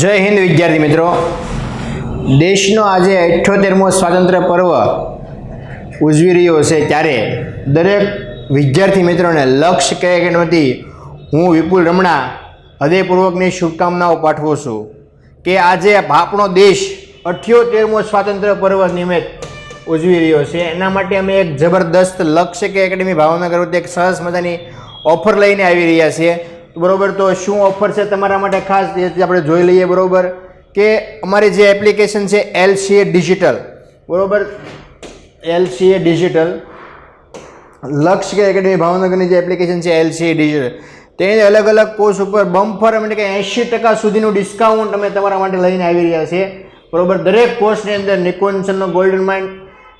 જય હિન્દ વિદ્યાર્થી મિત્રો. દેશનો આજે અઠ્યોતેરમો સ્વાતંત્ર્ય પર્વ ઉજવી રહ્યો છે ત્યારે દરેક વિદ્યાર્થી મિત્રોને લક્ષ્ય કે એકેડમીથી હું વિપુલ રમણા હૃદયપૂર્વકની શુભકામનાઓ પાઠવું છું કે આજે આપણો દેશ અઠ્યોતેરમો સ્વાતંત્ર્ય પર્વ નિમિત્ત ઉજવી રહ્યો છે. એના માટે અમે એક જબરદસ્ત લક્ષ્ય કે એકેડમી ભાવનગર એક સરસ મજાની ઓફર લઈને આવી રહ્યા છીએ. બરોબર, તો શું ઓફર છે તમારા માટે ખાસ? એ આપણે જોઈ લઈએ, બરોબર? કે અમારી જે એપ્લિકેશન છે એલસીએ ડિજિટલ બરોબર? એલસીએ ડિજિટલ લક્ષ્ય કે એકેડમી ભાવનગરની જે એપ્લિકેશન છે એલસીએ ડિજિટલ તેની અલગ અલગ કોર્સ ઉપર બમ્ફર એટલે કે એંશી ટકા સુધીનું ડિસ્કાઉન્ટ અમે તમારા માટે લઈને આવી રહ્યા છીએ. બરોબર? દરેક કોર્સની અંદર નિકોન્સનનો ગોલ્ડન માઇન્ડ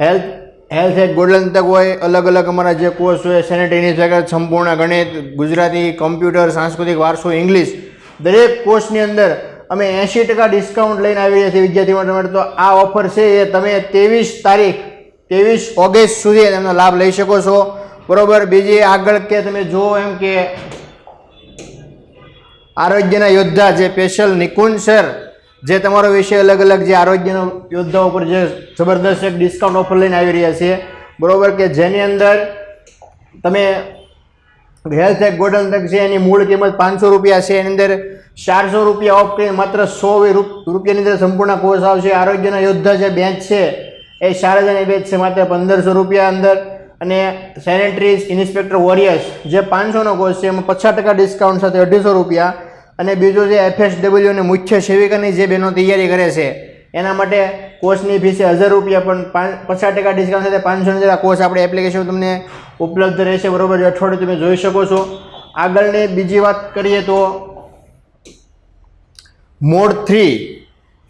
હેલ્થ હેલ્થ એક ગોલ્ડન તક હોય, અલગ અલગ અમારા જે કોર્સ હોય સેનેટરી જગત, સંપૂર્ણ ગણિત, ગુજરાતી કમ્પ્યુટર સાંસ્કૃતિક, વારસો ઇંગ્લિશ દરેક કોર્સની અંદર અમે એંશી ટકા ડિસ્કાઉન્ટ લઈને આવી રહ્યા છીએ વિદ્યાર્થી માટે. તો આ ઓફર છે એ તમે ત્રેવીસ તારીખ, ત્રેવીસ ઓગસ્ટ સુધી એનો લાભ લઈ શકો છો. બરોબર? બીજી આગળ કે તમે જુઓ એમ કે આરોગ્યના યોદ્ધા જે સ્પેશિયલ નિકુંજ સર જે તમારો વિષય અલગ અલગ જે આરોગ્યના યોદ્ધાઓ પર જે જબરદસ્ત એક ડિસ્કાઉન્ટ ઓફર લઈને આવી રહ્યા છે. બરાબર કે જેની અંદર તમે હેલ્થ એક ગોલ્ડન તક છે, એની મૂળ કિંમત પાંચસો રૂપિયા છે, એની અંદર ચારસો રૂપિયા ઓફ કરીને માત્ર સો રૂપિયાની અંદર સંપૂર્ણ કોર્સ આવશે. આરોગ્યના યોદ્ધા જે બેચ છે, એ શારદાની બેચ છે, માત્ર પંદરસો રૂપિયા અંદર. અને સેનેટરીઝ ઇન્સ્પેક્ટર વોરિયર્સ જે પાંચસોનો કોર્સ છે, એમાં પચાસ ટકા ડિસ્કાઉન્ટ સાથે અઢીસો રૂપિયા. અને બીજું જે એફએસડબલ્યુ અને મુખ્ય સેવિકાની જે બહેનો તૈયારી કરે છે, એના માટે કોર્સની ફીસ છે હજાર રૂપિયા, પણ પાંચ પચાસ ટકા ડિસ્કાઉન્ટ સાથે પાંચસો જેટલા કોર્સ આપણે એપ્લિકેશન તમને ઉપલબ્ધ રહેશે. બરાબર અઠવાડિયું તમે જોઈ શકો છો. આગળની બીજી વાત કરીએ તો મોડ થ્રી,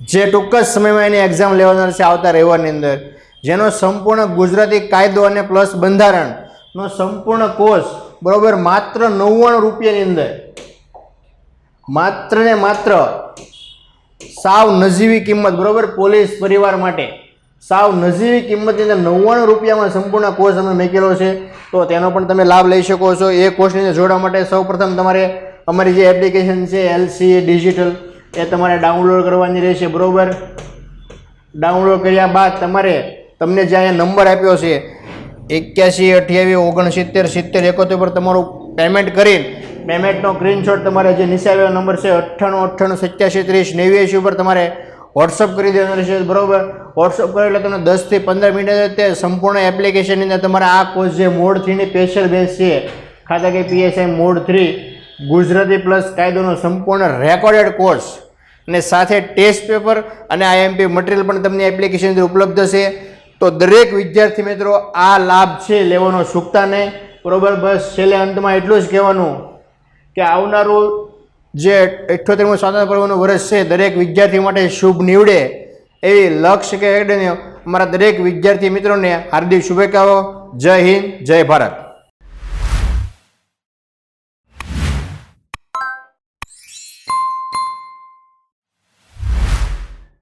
જે ટૂંક જ સમયમાં એની એક્ઝામ લેવાનાર છે આવતા રવિવારની અંદર, જેનો સંપૂર્ણ ગુજરાતી કાયદો અને પ્લસ બંધારણનો સંપૂર્ણ કોર્સ બરાબર, માત્ર નવ્વાણું રૂપિયાની અંદર માત્ર ને માત્ર સાવ નજીવી કિંમત, બરાબર? પોલીસ પરિવાર માટે સાવ નજીવી કિંમતની અંદર નવ્વાણું રૂપિયામાં સંપૂર્ણ કોર્સ અમે મૂકેલો છે. તો તેનો પણ તમે લાભ લઈ શકો છો. એ કોર્સની અંદર જોડવા માટે સૌપ્રથમ તમારે અમારી જે એપ્લિકેશન છે એલસી ડિજિટલ એ તમારે ડાઉનલોડ કરવાની રહેશે, બરાબર? ડાઉનલોડ કર્યા બાદ તમારે તમને જે અહીંયા નંબર આપ્યો છે, એક્યાસી અઠ્યાવીસ ઓગણસિત્તેર સિત્તેર એકોતેર પર તમારું પેમેન્ટ કરીને પેમેન્ટનો સ્ક્રીનશોટ તમારે જે નીચે આવેલો નંબર છે અઠ્ઠાણું અઠ્ઠાણું, સત્યાસી, ત્રીસ નેવ્યાસી ઉપર તમારે વોટ્સઅપ કરી દેવાનો રહેશે. બરોબર? વોટ્સઅપ કરો એટલે તમને દસથી પંદર મિનિટ તે સંપૂર્ણ એપ્લિકેશનની અંદર તમારે આ કોર્સ જે મોડ થ્રીની સ્પેશિયલ બેચ છે, ખાતા કે PSI mode three Gujarati plus કાયદોનો સંપૂર્ણ રેકોર્ડેડ કોર્સ અને સાથે ટેસ્ટ પેપર અને આઈએમપી મટીરિયલ પણ તમને એપ્લિકેશન અંદર ઉપલબ્ધ છે તો દરેક વિદ્યાર્થી મિત્રો આ લાભ છે લેવાનો ચૂકતા નહીં. બરોબર? બસ છેલ્લે અંતમાં એટલું જ કહેવાનું. કે આવનારું જે અઠ્યોતેરમું સ્વાતંત્ર્ય પર્વનું વર્ષ છે, દરેક વિદ્યાર્થી માટે શુભ નીવડે એવી લક્ષ્ય કે અમારા દરેક વિદ્યાર્થી મિત્રોને હાર્દિક શુભેચ્છાઓ. જય હિન્દ, જય ભારત.